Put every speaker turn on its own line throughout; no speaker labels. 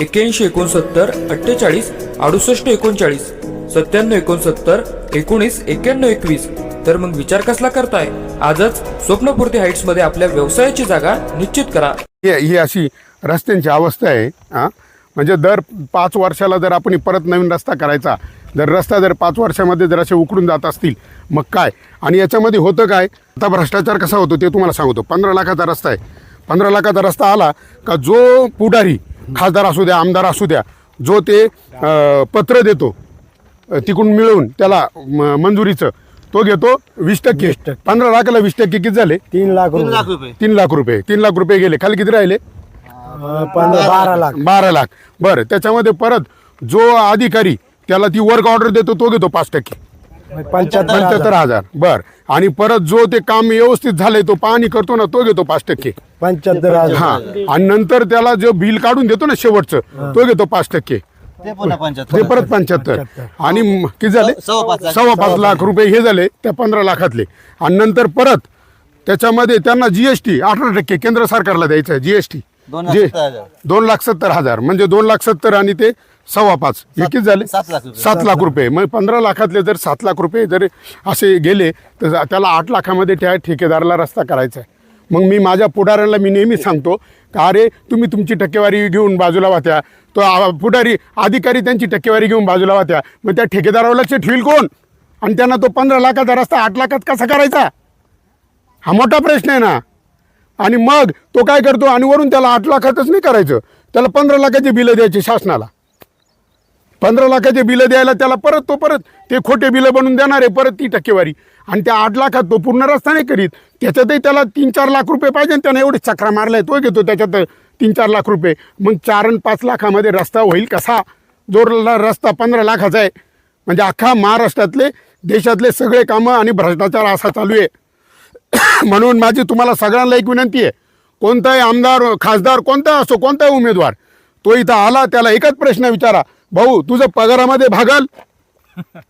एक्क्याऐंशी एकोणसत्तर अठ्ठेचाळीस अडुसष्ट एकोणचाळीस सत्त्याण्णव एकोणसत्तर एकोणीस एक्क्याण्णव एकवीस. तर मग विचार कसला करताय? आजच स्वप्नपूर्ती हाईट्समध्ये आपल्या व्यवसायाची जागा निश्चित करा.
ही ही अशी रस्त्यांची अवस्था आहे हां. म्हणजे दर पाच वर्षाला जर आपण परत नवीन रस्ता करायचा जर रस्ता जर पाच वर्षामध्ये जर असे उकडून जात असतील मग काय? आणि याच्यामध्ये होतं काय? आता भ्रष्टाचार कसा होतो ते तुम्हाला सांगतो. पंधरा लाखाचा रस्ता आहे. पंधरा लाखाचा रस्ता आला का जो पुढारी खासदार असू द्या आमदार असू द्या जो ते पत्र देतो तिकडून मिळवून त्याला म- मंजुरीचं तो घेतो वीस टक्के. पंधरा लाखाला वीस टक्के किती झाले?
तीन लाख
तीन
रुपये.
लाख रुपये.
तीन लाख रुपये. तीन लाख रुपये गेले. खाली किती राहिले?
बारा लाख.
बारा लाख. बरं त्याच्यामध्ये परत जो अधिकारी त्याला ती वर्क ऑर्डर देतो तो घेतो पाच टक्के.
पंच्याहत्तर
पंच्याहत्तर
हजार.
बर. आणि परत जो ते काम व्यवस्थित झालंय तो पाहणी करतो ना तो घेतो पाच टक्के.
पंच्याहत्तर हजार.
हा. आणि नंतर त्याला जो बिल काढून देतो ना शेवटचं तो घेतो पाच टक्के.
ते पुन्हा
ते
पंच्याहत्तर
परत पंच्याहत्तर. आणि म- किती झाले?
सव्वा पाच लाख.
सव्वा पाच लाख रुपये हे झाले त्या पंधरा लाखातले. आणि नंतर परत त्याच्यामध्ये त्यांना जीएसटी अठरा टक्के केंद्र सरकारला द्यायचं जीएसटी
दोन लाख सत्तर हजार.
दोन लाख सत्तर हजार. म्हणजे दोन लाख सत्तर आणि ते सव्वा पाच. हे किती झाले?
सात लाख रुपये.
सात लाख रुपये. मग पंधरा लाखातले जर सात लाख रुपये जर असे गेले तर त्याला आठ लाखामध्ये त्या ठेकेदाराला रस्ता करायचा आहे. मग मी माझ्या पुढाऱ्यांना मी नेहमी सांगतो का अरे तुम्ही तुमची टक्केवारी घेऊन बाजूला वाहत्या तो आ- पुढारी अधिकारी त्यांची टक्केवारी घेऊन बाजूला वाहत्या मग त्या ठेकेदारावर लक्ष ठेवील कोण? आणि त्यांना तो पंधरा लाखाचा रस्ता आठ लाखात कसा करायचा? हा मोठा प्रश्न आहे ना. आणि मग तो काय करतो? आणि वरून त्याला आठ लाखातच नाही करायचं. त्याला पंधरा लाखाची बिलं द्यायची शासनाला. पंधरा लाखाचे बिलं द्यायला त्याला परत तो परत ते खोटे बिलं बनवून देणार आहे परत ती टक्केवारी. आणि त्या आठ लाखात तो पूर्ण रस्ता नाही करीत. त्याच्यातही त्याला तीन चार लाख रुपये पाहिजे त्यानं एवढे चक्रा आहे तो घेतो त्याच्यात तीन चार लाख रुपये. मग चार आणि पाच लाखामध्ये रस्ता होईल कसा? जो रस्ता पंधरा लाखाचा आहे. म्हणजे अख्खा महाराष्ट्रातले देशातले सगळे कामं आणि भ्रष्टाचार असा चालू आहे. म्हणून माझी तुम्हाला सगळ्यांना एक विनंती आहे. कोणताही आमदार खासदार कोणता असो कोणताही उमेदवार तो इथं आला त्याला एकच प्रश्न विचारा. भाऊ तुझं पगारामध्ये भागल?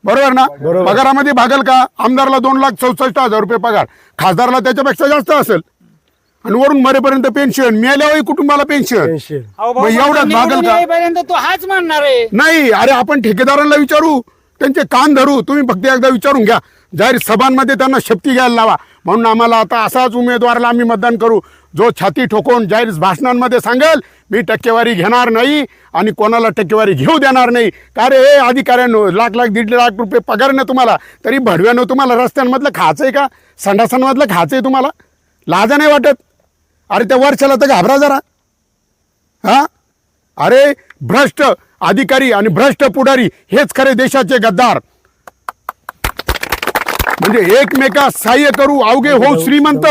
बरोबर ना? पगारामध्ये भागल का? आमदारला दोन लाख चौसष्ट हजार रुपये पगार. खासदारला त्याच्यापेक्षा जास्त असेल. आणि वरून मरेपर्यंत पेन्शन मिळाल्यावर कुटुंबाला पेन्शन. मग एवढ्यात भागल का?
तो हाच म्हणणार आहे.
नाही अरे आपण ठेकेदारांना विचारू. त्यांचे कान धरू. तुम्ही फक्त एकदा विचारून घ्या. जाहीर सभांमध्ये त्यांना शक्ती घ्यायला लावा म्हणून आम्हाला आता असाच उमेदवाराला आम्ही मतदान करू जो छाती ठोकून जाहीर भाषणांमध्ये सांगेल मी टक्केवारी घेणार नाही आणि कोणाला टक्केवारी घेऊ देणार नाही. का रे हे अधिकाऱ्यांनो लाख लाख दीड लाख रुपये पगार नाही तुम्हाला तरी भडव्यानं तुम्हाला रस्त्यांमधलं खायचं आहे का? संडासांमधलं खायचं आहे तुम्हाला? लाजा नाही वाटत? अरे त्या वर्षाला तर घाबरा जरा. हा? अरे भ्रष्ट अधिकारी आणि भ्रष्ट पुढारी हेच खरे देशाचे गद्दार. म्हणजे एकमेकास सहाय्य करू अवघे होऊ श्रीमंत.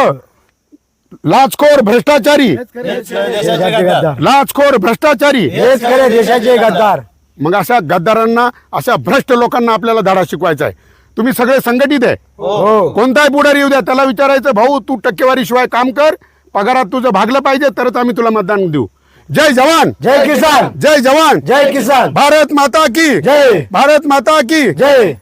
लाचखोर भ्रष्टाचारी.
देशाचे गद्दार.
लाचखोर भ्रष्टाचारी.
हेच खरे देशाचे गद्दार.
मग अशा गद्दारांना अशा भ्रष्ट लोकांना आपल्याला धडा शिकवायचा आहे. तुम्ही सगळे संघटित आहे.
हो.
कोणताही पुढारी येऊ द्या. त्याला विचारायचं भाऊ तू टक्केवारी शिवाय काम कर. पगारात तुझं भागलं पाहिजे तरच आम्ही तुला मतदान देऊ. जय जवान.
जय किसान.
जय जवान.
जय किसान.
भारत माता की.
जय.
भारत माता की.
जय.